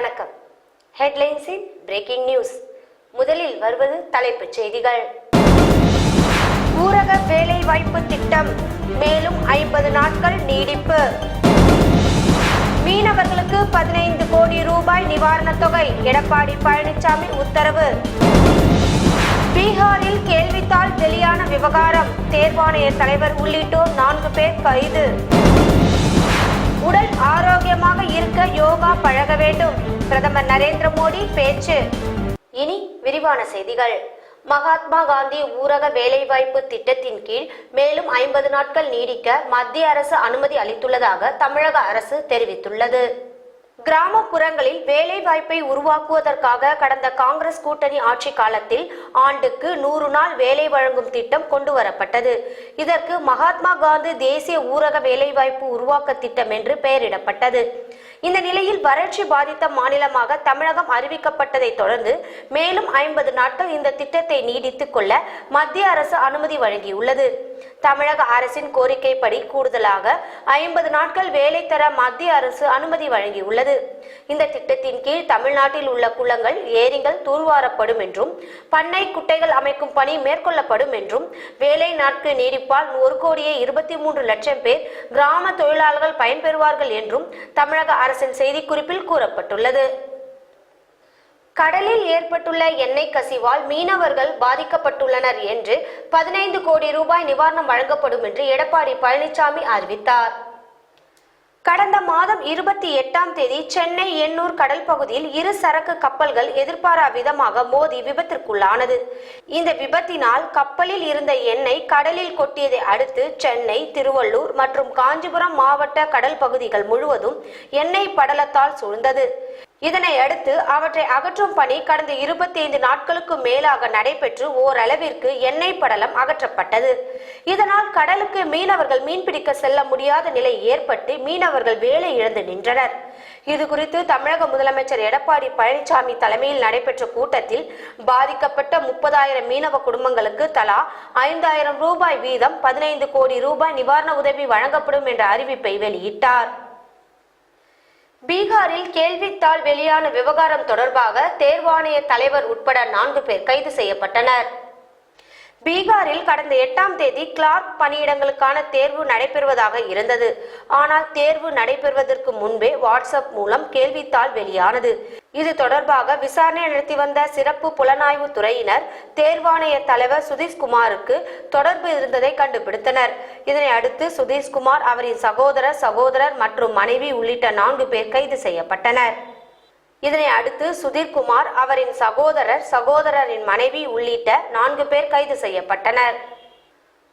வணக்கம். ஹெட்லைன்ஸின் breaking news முதலில் வருவது தலைப்புச் செய்திகள். ஊரக வேலை வாய்ப்பு திட்டம் மேலும் ஐம்பது நாட்கள் நீடிப்பு. மீனவர்களுக்கு பதினைந்து கோடி ரூபாய் நிவாரணத் தொகை எடப்பாடி பழனிசாமி உத்தரவு. பீகாரில் கேள்வித்தாள் வெளியான விவகாரம் தேர்வாணைய தலைவர் உள்ளிட்டோர் நான்கு பேர் கைது. உடல் ஆரோக்கியமாக இருக்க யோகா பழக வேண்டும். பிரதமர் நரேந்திர மோடி பேச்சு. இனி விரிவான செய்திகள். மகாத்மா காந்தி ஊரக வேலைவாய்ப்பு திட்டத்தின் கீழ் மேலும் ஐம்பது நாட்கள் நீடிக்க மத்திய அரசு அனுமதி அளித்துள்ளதாக தமிழக அரசு தெரிவித்துள்ளது. கிராமப்புறங்களில் வேலை வாய்ப்பை உருவாக்குவதற்காக கடந்த காங்கிரஸ் கூட்டணி ஆட்சி காலத்தில் ஆண்டுக்கு நூறு நாள் வேலை வழங்கும் திட்டம் கொண்டு வரப்பட்டது இதற்கு மகாத்மா காந்தி தேசிய ஊரக வேலைவாய்ப்பு உருவாக்க திட்டம் என்று பெயரிடப்பட்டது. இந்த நிலையில் வறட்சி பாதித்த மாநிலமாக தமிழகம் அறிவிக்கப்பட்டதை தொடர்ந்து மேலும் ஐம்பது நாட்கள் இந்த திட்டத்தை நீடித்துக் கொள்ள மத்திய அரசு அனுமதி வழங்கியுள்ளது. தமிழக அரசின் கோரிக்கைப்படி கூடுதலாக ஐம்பது நாட்கள் வேலை தர மத்திய அரசு அனுமதி வழங்கியுள்ளது. இந்த திட்டத்தின் கீழ் தமிழ்நாட்டில் உள்ள குளங்கள் ஏரிகள் தூர்வாரப்படும் என்றும் பண்ணை குட்டைகள் அமைக்கும் பணி மேற்கொள்ளப்படும் என்றும் வேலை நாட்கு நீடிப்பால் ஒரு கோடியே இருபத்தி மூன்று லட்சம் பேர் கிராம தொழிலாளர்கள் பயன்பெறுவார்கள் என்றும் தமிழக அரசின் செய்திக்குறிப்பில் கூறப்பட்டுள்ளது. கடலில் ஏற்பட்டுள்ள எண்ணெய் கசிவால் மீனவர்கள் பாதிக்கப்பட்டுள்ளனர் என்று பதினைந்து கோடி ரூபாய் நிவாரணம் வழங்கப்படும் என்று எடப்பாடி பழனிசாமி அறிவித்தார். கடந்த மாதம் இருபத்தி எட்டாம் தேதி சென்னை எண்ணூர் கடல் பகுதியில் இரு சரக்கு கப்பல்கள் எதிர்பாரா விதமாக மோதி விபத்திற்குள்ளானது. இந்த விபத்தினால் கப்பலில் இருந்த எண்ணெய் கடலில் கொட்டியதை அடுத்து சென்னை திருவள்ளூர் மற்றும் காஞ்சிபுரம் மாவட்ட கடல் பகுதிகள் முழுவதும் எண்ணெய் படலத்தால் சூழ்ந்தது. இதனை அடுத்து அவற்றை அகற்றும் பணி கடந்த இருபத்தி ஐந்து நாட்களுக்கு மேலாக நடைபெற்று ஓரளவிற்கு எண்ணெய் படலம் அகற்றப்பட்டது. இதனால் கடலுக்கு மீனவர்கள் மீன்பிடிக்க செல்ல முடியாத நிலை ஏற்பட்டு மீனவர்கள் வேலை இழந்து நின்றனர். இது குறித்து தமிழக முதலமைச்சர் எடப்பாடி பழனிசாமி தலைமையில் நடைபெற்ற கூட்டத்தில் பாதிக்கப்பட்ட முப்பதாயிரம் மீனவ குடும்பங்களுக்கு தலா ஐந்தாயிரம் ரூபாய் வீதம் பதினைந்து கோடி ரூபாய் நிவாரண உதவி வழங்கப்படும் என்ற அறிவிப்பை வெளியிட்டார். பீகாரில் கேள்வித்தாள் வெளியான விவகாரம் தொடர்பாக தேர்வாணைய தலைவர் உட்பட நான்கு பேர் கைது செய்யப்பட்டனர். பீகாரில் கடந்த எட்டாம் தேதி கிளார்க் பணியிடங்களுக்கான தேர்வு நடைபெறுவதாக இருந்தது. ஆனால் தேர்வு நடைபெறுவதற்கு முன்பே வாட்ஸ்அப் மூலம் கேள்வித்தாள் வெளியானது. இது தொடர்பாக விசாரணை நடத்தி வந்த சிறப்பு புலனாய்வு துறையினர் தேர்வாணைய தலைவர் சுதீஷ்குமாருக்கு தொடர்பு இருந்ததை கண்டுபிடித்தனர். இதனை அடுத்து சுதீஷ்குமார் அவரின் சகோதரர் சகோதரர் மற்றும் மனைவி உள்ளிட்ட நான்கு பேர் கைது செய்யப்பட்டனர். இதனை அடுத்து சுதீர்குமார் அவரின் சகோதரர் சகோதரரின் மனைவி உள்ளிட்ட நான்கு பேர் கைது செய்யப்பட்டனர்.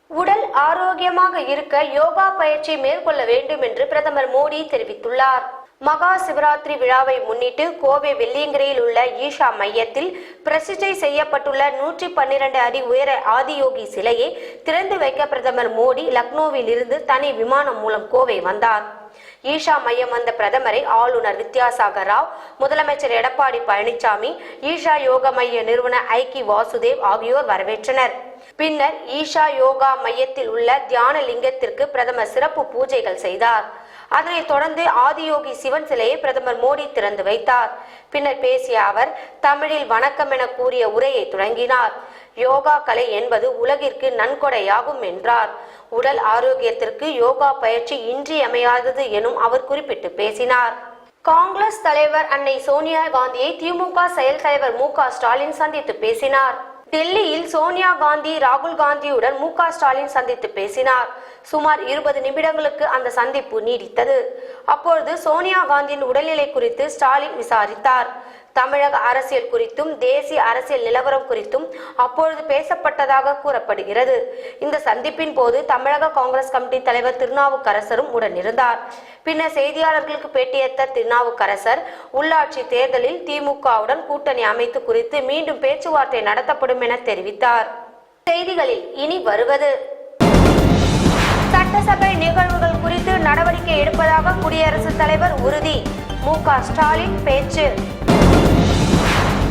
உடல் ஆரோக்கியமாக இருக்க யோகா பயிற்சி மேற்கொள்ள வேண்டும் என்று பிரதமர் மோடி தெரிவித்துள்ளார். மகா சிவராத்திரி விழாவை முன்னிட்டு கோவை வெள்ளியங்கிரியில் உள்ள ஈஷா மையத்தில் பிரசிஷ்டை செய்யப்பட்டுள்ள நூற்றி பன்னிரண்டு அடி உயர ஆதியோகி சிலையை திறந்து வைக்க பிரதமர் மோடி லக்னோவில் இருந்து தனி விமானம் மூலம் கோவை வந்தார். ஈஷா மையம் வந்த பிரதமரை ஆளுநர் வித்யாசாகர் ராவ் முதலமைச்சர் எடப்பாடி பழனிசாமி ஈஷா யோக மைய நிறுவனர் ஐக்கி வாசுதேவ் ஆகியோர் வரவேற்றனர். பின்னர் ஈஷா யோகா மையத்தில் உள்ள தியான லிங்கத்திற்கு பிரதமர் சிறப்பு பூஜைகள் செய்தார். அதனைத் தொடர்ந்து ஆதியோகி சிவன் சிலையை பிரதமர் மோடி திறந்து வைத்தார். பின்னர் பேசிய அவர் தமிழில் வணக்கம் என கூறிய உரையை தொடங்கினார். யோகா கலை என்பது உலகிற்கு நன்கொடையாகும் என்றார். உடல் ஆரோக்கியத்திற்கு யோகா பயிற்சி இன்றியமையாதது எனும் அவர் குறிப்பிட்டு பேசினார். காங்கிரஸ் தலைவர் அன்னை சோனியா காந்தியை திமுக செயல் தலைவர் மு க ஸ்டாலின் சந்தித்து பேசினார். டெல்லியில் சோனியா காந்தி ராகுல் காந்தியுடன் மு க ஸ்டாலின் சந்தித்து பேசினார். சுமார் இருபது நிமிடங்களுக்கு அந்த சந்திப்பு நீடித்தது. அப்பொழுது சோனியா காந்தியின் உடல்நிலை குறித்து ஸ்டாலின் விசாரித்தார். தமிழக அரசியல் குறித்தும் தேசிய அரசியல் நிலவரம் குறித்தும் அப்பொழுது பேசப்பட்டதாக கூறப்படுகிறது. இந்த சந்திப்பின் போது தமிழக காங்கிரஸ் கமிட்டி தலைவர் திருநாவுக்கரசரும் உடனிருந்தார். பின்னர் செய்தியாளர்களுக்கு பேட்டியளித்த திருநாவுக்கரசர் உள்ளாட்சி தேர்தலில் திமுகவுடன் கூட்டணி அமைத்து குறித்து மீண்டும் பேச்சுவார்த்தை நடத்தப்படும் என தெரிவித்தார். செய்திகளில் இனி வருவது. சட்டசபை நிகழ்வுகள் குறித்து நடவடிக்கை எடுப்பதாக குடியரசுத் தலைவர் உறுதி. மு க ஸ்டாலின் பேச்சு.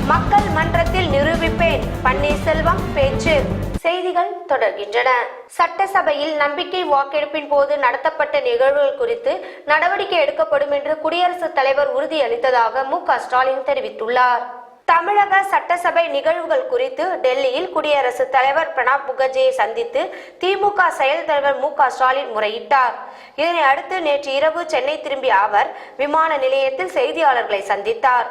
மக்கள் மன்றத்தில் நிரூபிப்பேன். பன்னீர்செல்வம் பேச்சு. செய்திகள் தொடர்கின்றன. சட்டசபையில் நம்பிக்கை வாக்கெடுப்பின் போது நடத்தப்பட்ட நிகழ்வுகள் குறித்து நடவடிக்கை எடுக்கப்படும் என்று குடியரசுத் தலைவர் உறுதியளித்ததாக மு க ஸ்டாலின் தெரிவித்துள்ளார். தமிழக சட்டசபை நிகழ்வுகள் குறித்து டெல்லியில் குடியரசுத் தலைவர் பிரணாப் முகர்ஜியை சந்தித்து திமுக செயல் தலைவர் மு க ஸ்டாலின் முறையிட்டார். இதனை அடுத்து நேற்று இரவு சென்னை திரும்பிய அவர் விமான நிலையத்தில் செய்தியாளர்களை சந்தித்தார்.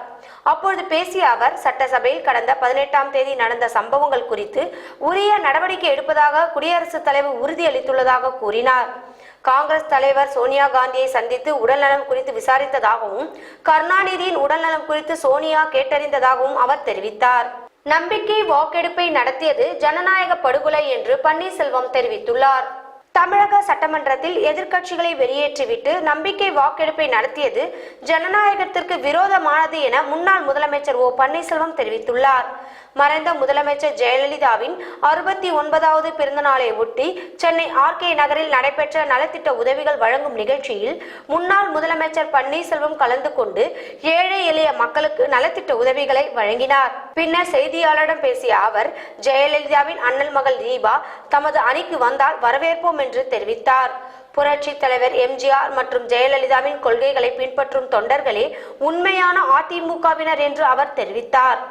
அப்பொழுது பேசிய அவர் சட்டசபையில் கடந்த பதினெட்டாம் தேதி நடந்த சம்பவங்கள் குறித்து உரிய நடவடிக்கை எடுப்பதாக குடியரசுத் தலைவர் உறுதியளித்துள்ளதாக கூறினார். காங்கிரஸ் தலைவர் சோனியா காந்தியை சந்தித்து உடல்நலம் குறித்து விசாரித்ததாகவும் கருணாநிதியின் உடல்நலம் குறித்து சோனியா கேட்டறிந்ததாகவும் அவர் தெரிவித்தார். நம்பிக்கை வாக்கெடுப்பை நடத்தியது ஜனநாயக படுகொலை என்று பன்னீர்செல்வம் தெரிவித்துள்ளார். தமிழக சட்டமன்றத்தில் எதிர்க்கட்சிகளை வெளியேற்றிவிட்டு நம்பிக்கை வாக்கெடுப்பை நடத்தியது ஜனநாயகத்திற்கு விரோதமானது என முன்னாள் முதலமைச்சர் ஓ பன்னீர்செல்வம் தெரிவித்துள்ளார். மறைந்த முதலமைச்சர் ஜெயலலிதாவின் அறுபத்தி ஒன்பதாவது பிறந்த நாளை ஒட்டி சென்னை ஆர்கே நகரில் நடைபெற்ற நலத்திட்ட உதவிகள் வழங்கும் நிகழ்ச்சியில் முன்னாள் முதலமைச்சர் பன்னீர்செல்வம் கலந்து கொண்டு ஏழை எளிய மக்களுக்கு நலத்திட்ட உதவிகளை வழங்கினார். பின்னர் செய்தியாளரிடம் பேசிய அவர் ஜெயலலிதாவின் அண்ணல் மகள் தீபா தமது அணிக்கு வந்தால் வரவேற்போம் என்று தெரிவித்தார். புரட்சி தலைவர் எம்ஜிஆர் மற்றும் ஜெயலலிதாவின் கொள்கைகளை பின்பற்றும் தொண்டர்களே உண்மையான அதிமுகவினர் என்று அவர் தெரிவித்தார்.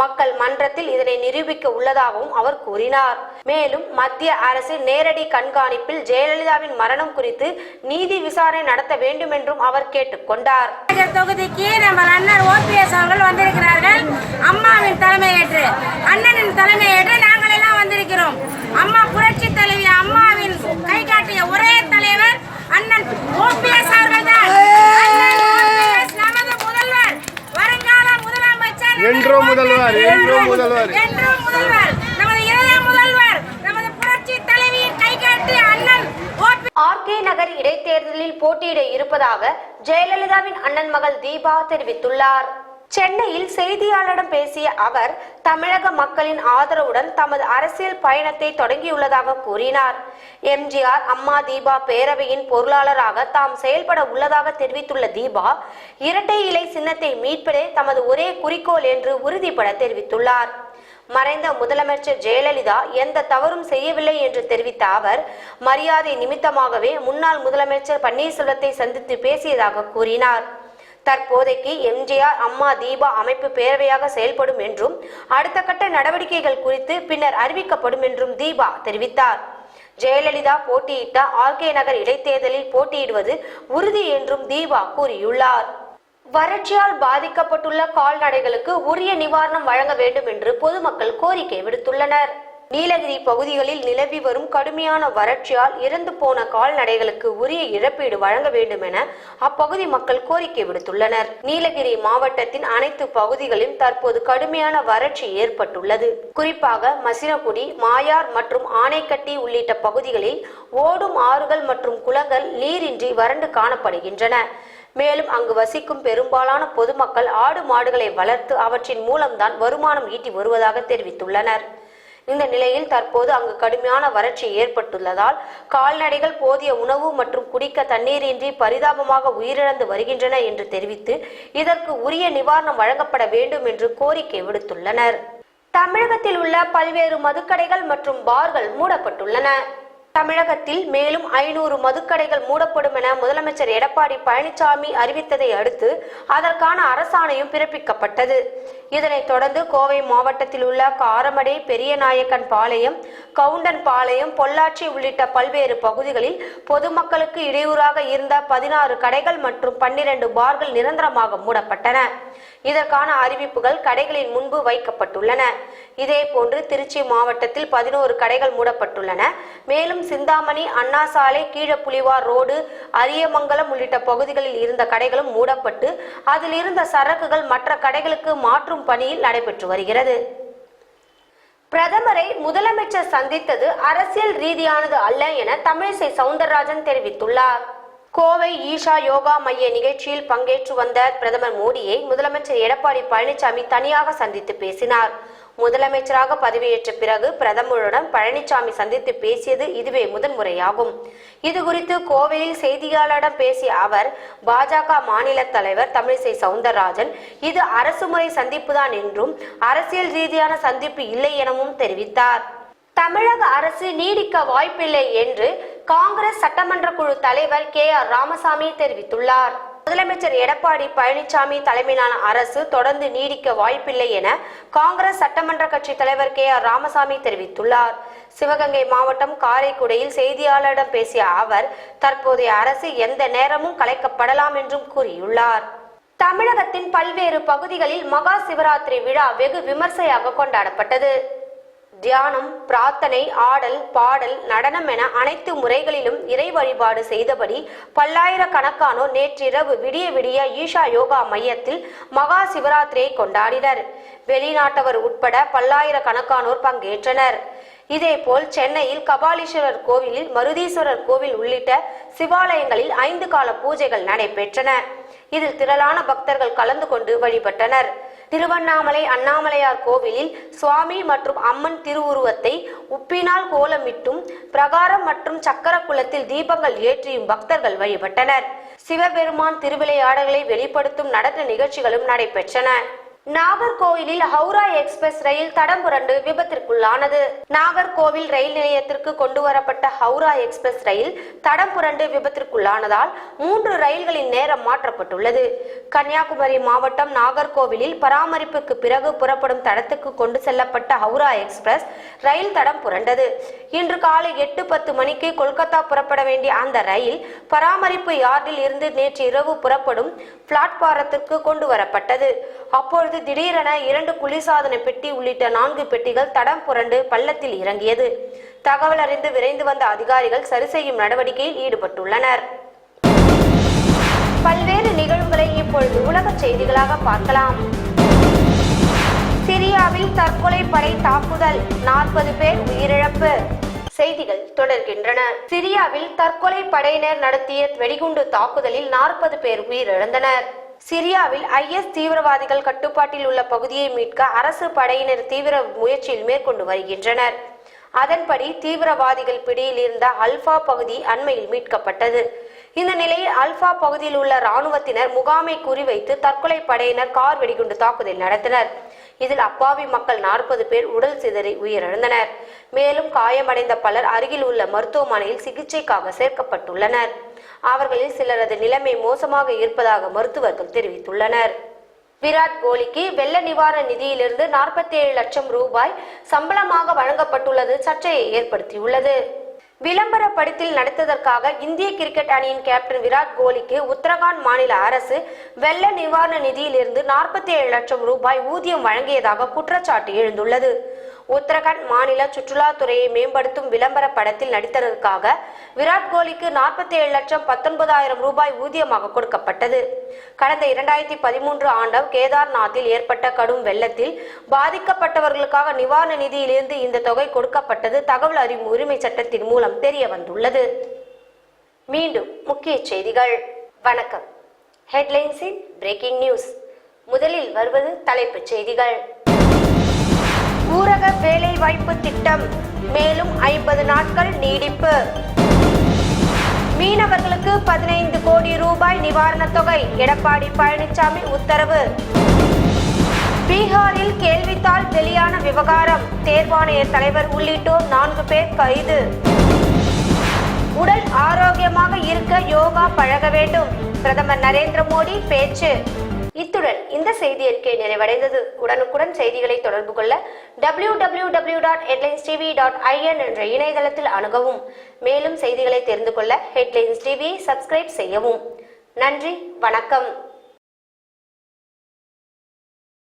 மக்கள் மன்றத்தில் இதனை நிரூபிக்க உள்ளதாகவும் அவர் கூறினார். மேலும் மத்திய அரசு நேரடி கண்காணிப்பில் ஜெயலலிதாவின் மரணம் குறித்து நீதி விசாரணை நடத்த வேண்டும் என்றும் அவர் கேட்டுக்கொண்டார் தொகுதிக்கு நம்ம அண்ணன் ஓபிஎஸ் அவர்கள் வந்திருக்கிறார்கள். அம்மாவின் தலைமையேற்று அண்ணனின் தலைமையேற்று நாங்கள் எல்லாம் வந்திருக்கிறோம் அம்மா புரட்சி தலைவி அம்மாவின் கை காட்டிய ஒரே தலைவர் அண்ணன் ஓபிஎஸ் அவர்கள் தான் நமது முதல்வர் வருங்கால முதலமைச்சர் என்றும் முதல்வர், என்றும் முதல்வர். என்றும் முதல்வர் நமது இளைய முதல்வர் நமது புரட்சி தலைவியின் கை காட்டிய அண்ணன் ஓபி ஆர்கே நகர் இடைத்தேர்தலில் போட்டியிட வருவதாக ஜெயலலிதாவின் அண்ணன் மகள் தீபா தெரிவித்துள்ளார். சென்னையில் செய்தியாளரிடம் பேசிய அவர் தமிழக மக்களின் ஆதரவுடன் தமது அரசியல் பயணத்தை தொடங்கியுள்ளதாக கூறினார். எம்ஜிஆர் அம்மா தீபா பேரவையின் பொருளாளராக தாம் செயல்பட உள்ளதாக தெரிவித்துள்ள தீபா இரட்டை இலை சின்னத்தை மீட்பதே தமது ஒரே குறிக்கோள் என்று உறுதிபட தெரிவித்துள்ளார். மறைந்த முதலமைச்சர் ஜெயலலிதா எந்த தவறும் செய்யவில்லை என்று தெரிவித்த அவர் மரியாதை நிமித்தமாகவே முன்னாள் முதலமைச்சர் பன்னீர்செல்வத்தை சந்தித்து பேசியதாக கூறினார். தற்போதைக்கு எம்ஜிஆர் அம்மா தீபா அமைப்பு பேரவையாக செயல்படும் என்றும் அடுத்த கட்ட நடவடிக்கைகள் குறித்து பின்னர் அறிவிக்கப்படும் என்றும் தீபா தெரிவித்தார். ஜெயலலிதா போட்டியிட்ட ஆர்கே நகர் இடைத்தேர்தலில் போட்டியிடுவது உறுதி என்றும் தீபா கூறியுள்ளார். வறட்சியால் பாதிக்கப்பட்டுள்ள கால்நடைகளுக்கு உரிய நிவாரணம் வழங்க வேண்டும் என்று பொதுமக்கள் கோரிக்கை விடுத்துள்ளனர். நீலகிரி பகுதிகளில் நிலவி வரும் கடுமையான வறட்சியால் இறந்து போன கால்நடைகளுக்கு உரிய இழப்பீடு வழங்க வேண்டும் என அப்பகுதி மக்கள் கோரிக்கை விடுத்துள்ளனர். நீலகிரி மாவட்டத்தின் அனைத்து பகுதிகளிலும் தற்போது கடுமையான வறட்சி ஏற்பட்டுள்ளது. குறிப்பாக மசினகுடி மாயார் மற்றும் ஆனைக்கட்டி உள்ளிட்ட பகுதிகளில் ஓடும் ஆறுகள் மற்றும் குளங்கள் நீரின்றி வறண்டு காணப்படுகின்றன. மேலும் அங்கு வசிக்கும் பெரும்பாலான பொதுமக்கள் ஆடு மாடுகளை வளர்த்து அவற்றின் மூலம்தான் வருமானம் ஈட்டி வருவதாக தெரிவித்துள்ளனர். இந்த நிலையில் தற்போது அங்கு கடுமையான வறட்சி ஏற்பட்டுள்ளதால் கால்நடைகள் போதிய உணவு மற்றும் குடிக்க தண்ணீரின்றி பரிதாபமாக உயிரிழந்து வருகின்றன என்று தெரிவித்து இதற்கு உரிய நிவாரணம் வழங்கப்பட வேண்டும் என்று கோரிக்கை விடுத்துள்ளனர். தமிழகத்தில் உள்ள பல்வேறு மதுக்கடைகள் மற்றும் பார்கள் மூடப்பட்டுள்ளன. தமிழகத்தில் மேலும் ஐநூறு மதுக்கடைகள் மூடப்படும் என முதலமைச்சர் எடப்பாடி பழனிசாமி அறிவித்ததை அடுத்து அதற்கான அரசாணையும் பிறப்பிக்கப்பட்டது. இதனைத் தொடர்ந்து கோவை மாவட்டத்தில் உள்ள காரமடை பெரியநாயக்கன் பாளையம் கவுண்டன் பாளையம் பொள்ளாச்சி உள்ளிட்ட பல்வேறு பகுதிகளில் பொதுமக்களுக்கு இடையூறாக இருந்த பதினாறு கடைகள் மற்றும் பன்னிரண்டு பார்கள் நிரந்தரமாக மூடப்பட்டன. இதற்கான அறிவிப்புகள் கடைகளின் முன்பு வைக்கப்பட்டுள்ளன. இதேபோன்று திருச்சி மாவட்டத்தில் பதினோரு கடைகள் மூடப்பட்டுள்ளன. மேலும் சிந்தாமணி அண்ணா சாலை கீழப்புலிவார் ரோடு அரியமங்கலம் உள்ளிட்ட பகுதிகளில் இருந்த கடைகளும் மூடப்பட்டு அதில் இருந்த சரக்குகள் மற்ற கடைகளுக்கு மாற்றும் பணியில் நடைபெற்று வருகிறது. பிரதமரை முதலமைச்சர் சந்தித்தது அரசியல் ரீதியானது அல்ல என தமிழிசை சவுந்தரராஜன் தெரிவித்துள்ளார். கோவை ஈஷா யோகா மைய நிகழ்ச்சியில் பங்கேற்று வந்த பிரதமர் மோடியை முதலமைச்சர் எடப்பாடி பழனிசாமி தனியாக சந்தித்து பேசினார். முதலமைச்சராக பதவியேற்ற பிறகு பிரதமருடன் பழனிசாமி சந்தித்து பேசியது இதுவே முதன்முறையாகும் இதுகுறித்து கோவையில் செய்தியாளரிடம் பேசிய அவர் பாஜக மாநில தலைவர் தமிழிசை சவுந்தரராஜன் இது அரசு முறை சந்திப்புதான் என்றும் அரசியல் ரீதியான சந்திப்பு இல்லை எனவும் தெரிவித்தார். தமிழக அரசு நீடிக்க வாய்ப்பில்லை என்று காங்கிரஸ் சட்டமன்ற குழு தலைவர் கே ஆர் ராமசாமி தெரிவித்துள்ளார். முதலமைச்சர் எடப்பாடி பழனிசாமி தலைமையிலான அரசு தொடர்ந்து நீடிக்க வாய்ப்பில்லை என காங்கிரஸ் சட்டமன்ற கட்சி தலைவர் கே ஆர் ராமசாமி தெரிவித்துள்ளார். சிவகங்கை மாவட்டம் காரைக்குடியில் செய்தியாளரிடம் பேசிய அவர் தற்போதைய அரசு எந்த நேரமும் கலைக்கப்படலாம் என்றும் கூறியுள்ளார். தமிழகத்தின் பல்வேறு பகுதிகளில் மகா சிவராத்திரி விழா வெகு விமர்சையாக கொண்டாடப்பட்டது. தியானம் பிரார்த்தனை ஆடல் பாடல் நடனம் என அனைத்து முறைகளிலும் இறை வழிபாடு செய்தபடி பல்லாயிரக்கணக்கானோர் நேற்றிரவு விடிய விடிய ஈஷா யோகா மையத்தில் மகா சிவராத்திரியை கொண்டாடினர். வெளிநாட்டவர் உட்பட பல்லாயிரக்கணக்கானோர் பங்கேற்றனர். இதேபோல் சென்னையில் கபாலீஸ்வரர் கோவிலில் மருதீஸ்வரர் கோவில் உள்ளிட்ட சிவாலயங்களில் ஐந்து கால பூஜைகள் நடைபெற்றன. இதில் திரளான பக்தர்கள் கலந்து கொண்டு வழிபட்டனர். திருவண்ணாமலை அண்ணாமலையார் கோவிலில் சுவாமி மற்றும் அம்மன் திருவுருவத்தை உப்பினால் கோலமிட்டும் பிரகாரம் மற்றும் சக்கர குளத்தில் தீபங்கள் ஏற்றியும் பக்தர்கள் வழிபட்டனர். சிவபெருமான் திருவிளையாடல்களை வெளிப்படுத்தும் நடன நிகழ்ச்சிகளும் நடைபெற்றன. நாகர்கோவிலில் ஹவுரா எக்ஸ்பிரஸ் ரயில் தடம் புரண்டு விபத்திற்குள்ளானது. நாகர்கோவில் ரயில் நிலையத்திற்கு கொண்டு வரப்பட்ட ஹவுரா எக்ஸ்பிரஸ் ரயில் தடம் புரண்டு விபத்திற்குள்ளானதால் மூன்று ரயில்களின் நேரம் மாற்றப்பட்டுள்ளது. கன்னியாகுமரி மாவட்டம் நாகர்கோவிலில் பராமரிப்புக்கு பிறகு புறப்படும் தடத்துக்கு கொண்டு செல்லப்பட்ட ஹவுரா எக்ஸ்பிரஸ் ரயில் தடம் புரண்டது. இன்று காலை எட்டு பத்து மணிக்கு கொல்கத்தா புறப்பட வேண்டிய அந்த ரயில் பராமரிப்பு யார்டில் இருந்து நேற்று இரவு புறப்படும் பிளாட்பாரத்திற்கு கொண்டு வரப்பட்டது அப்பொழுது திடீரென இரண்டு குளிர்சாதன பெட்டி உள்ளிட்ட நான்கு பெட்டிகள் தடம் புரண்டு பள்ளத்தில் இறங்கியது. தகவல் அறிந்து விரைந்து வந்த அதிகாரிகள் சரி செய்யும் நடவடிக்கையில் ஈடுபட்டுள்ளனர். பல்வேறு நிகழ்வுகளை இப்பொழுது உலக செய்திகளாக பார்க்கலாம். சிரியாவில் தற்கொலை படை தாக்குதல். நாற்பது பேர் உயிரிழப்பு. செய்திகள் தொடர்கின்றன. சிரியாவில் தற்கொலை படையினர் நடத்திய வெடிகுண்டு தாக்குதலில் நாற்பது பேர் உயிரிழந்தனர். சிரியாவில் ஐஎஸ் தீவிரவாதிகள் கட்டுப்பாட்டில் உள்ள பகுதியை மீட்க அரசு படையினர் தீவிர முயற்சியில் மேற்கொண்டு வருகின்றனர். அதன்படி தீவிரவாதிகள் பிடியில் இருந்த அல்பா பகுதி அண்மையில் மீட்கப்பட்டது. இந்த நிலையில் அல்பா பகுதியில் உள்ள ராணுவத்தினர் முகாமை குறிவைத்து தற்கொலை படையினர் கார் வெடிகுண்டு தாக்குதல் நடத்தினர். இதில் அப்பாவி மக்கள் நாற்பது பேர் உடல் சிதறி உயிரிழந்தனர். மேலும் காயமடைந்த பலர் அருகில் உள்ள மருத்துவமனையில் சிகிச்சைக்காக சேர்க்கப்பட்டுள்ளனர். அவர்களில் சிலரது நிலைமை மோசமாக இருப்பதாக மருத்துவர்கள் தெரிவித்துள்ளனர். விராட் கோலிக்கு வெள்ள நிவாரண நிதியிலிருந்து நாற்பத்தி ஏழு லட்சம் ரூபாய் சம்பளமாக வழங்கப்பட்டுள்ளது சர்ச்சையை ஏற்படுத்தியுள்ளது. விளம்பர படத்தில் நடித்ததற்காக இந்திய கிரிக்கெட் அணியின் கேப்டன் விராட் கோலிக்கு உத்தரகாண்ட் மாநில அரசு வெள்ள நிவாரண நிதியிலிருந்து நாற்பத்தி ஏழு லட்சம் ரூபாய் ஊதியம் வழங்கியதாக குற்றச்சாட்டு எழுந்துள்ளது. உத்தரகாண்ட் மாநில சுற்றுலாத்துறையை மேம்படுத்தும் விளம்பர படத்தில் நடித்ததற்காக விராட் கோலிக்கு நாற்பத்தி ஏழு லட்சம் பத்தொன்பதாயிரம் ரூபாய் ஊதியமாக கொடுக்கப்பட்டது. கடந்த இரண்டாயிரத்தி பதிமூன்று ஆண்டாம் கேதார்நாத்தில் ஏற்பட்ட கடும் வெள்ளத்தில் பாதிக்கப்பட்டவர்களுக்காக நிவாரண நிதியிலிருந்து இந்த தொகை கொடுக்கப்பட்டது தகவல் அறிவு உரிமை சட்டத்தின் மூலம் தெரிய வந்துள்ளது. மீண்டும் முக்கிய செய்திகள். வணக்கம். ஹெட்லைன்ஸின் பிரேக்கிங் நியூஸ். முதலில் வருவது தலைப்புச் செய்திகள். ஊரக வேலை வாய்ப்பு திட்டம் மேலும் ஐம்பது நாட்கள் நீடிப்பு. மீனவர்களுக்கு பதினைந்து கோடி ரூபாய் நிவாரணத் தொகை. எடப்பாடி பழனிசாமி உத்தரவு. பீகாரில் கேள்வித்தாள் வெளியான விவகாரம். தேர்வாணைய தலைவர் உள்ளிட்டோர் நான்கு பேர் கைது. உடல் ஆரோக்கியமாக இருக்க யோகா பழக வேண்டும். பிரதமர் நரேந்திர மோடி பேச்சு. இத்துடன் இந்த செய்தி அறிக்கை நிறைவடைந்தது. உடனுக்குடன் செய்திகளை தொடர்பு கொள்ள W W W dot headlines TV dot IN என்ற இணையதளத்தில் அணுகவும். மேலும் செய்திகளை தெரிந்து கொள்ள ஹெட்லைன்ஸ் டிவியை சப்ஸ்கிரைப் செய்யவும். நன்றி வணக்கம்.